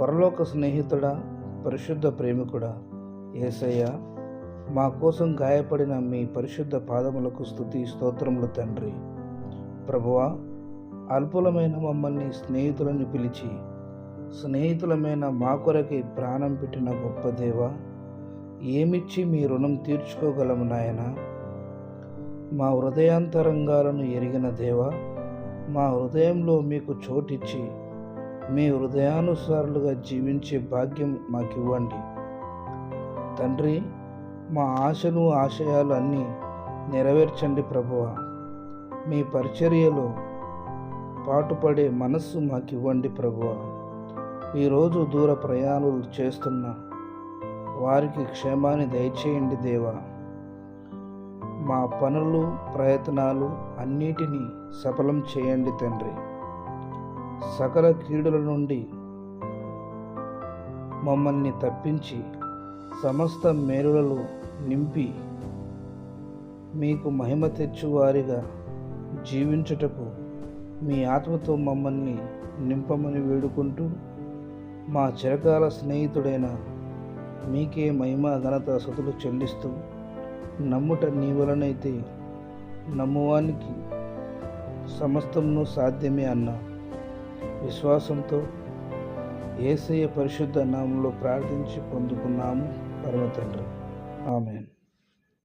పరలోక స్నేహితుడా పరిశుద్ధ ప్రేమికుడా ఏసయ్య మా కోసం గాయపడిన మీ పరిశుద్ధ పాదములకు స్థుతి స్తోత్రములు తండ్రి. ప్రభువా అల్పులమైన మమ్మల్ని స్నేహితులను పిలిచి స్నేహితులమైన మా కొరకి ప్రాణం పెట్టిన గొప్ప దేవ ఏమిచ్చి మీ రుణం తీర్చుకోగలము నాయన? మా హృదయాంతరంగాలను ఎరిగిన దేవ మా హృదయంలో మీకు చోటిచ్చి మీ హృదయానుసారులుగా జీవించే భాగ్యం మాకివ్వండి. తండ్రి మా ఆశలు ఆశయాలు అన్నీ నెరవేర్చండి ప్రభువ. మీ పరిచర్యలో పాటుపడే మనస్సు మాకివ్వండి ప్రభువ. ఈరోజు దూర ప్రయాణాలు చేస్తున్న వారికి క్షేమాన్ని దయచేయండి దేవా. మా పనులు ప్రయత్నాలు అన్నిటినీ సఫలం చేయండి తండ్రి. సకల కీడుల నుండి మమ్మల్ని తప్పించి సమస్త మేలులలో నింపి మీకు మహిమ తెచ్చువారిగా జీవించుటకు మీ ఆత్మతో మమ్మల్ని నింపమని వేడుకుంటూ మా చిరకాల స్నేహితుడైన మీకే మహిమ ఘనత సతులు చెల్లిస్తూ నమ్ముట నీ వలనైతే నమ్మువానికి సమస్తమును సాధ్యమే అన్నా విశ్వాసంతో ఏసయ్య పరిశుద్ధ నామంలో ప్రార్థించి పొందుకున్నాము. పరమ తండ్రి ఆమె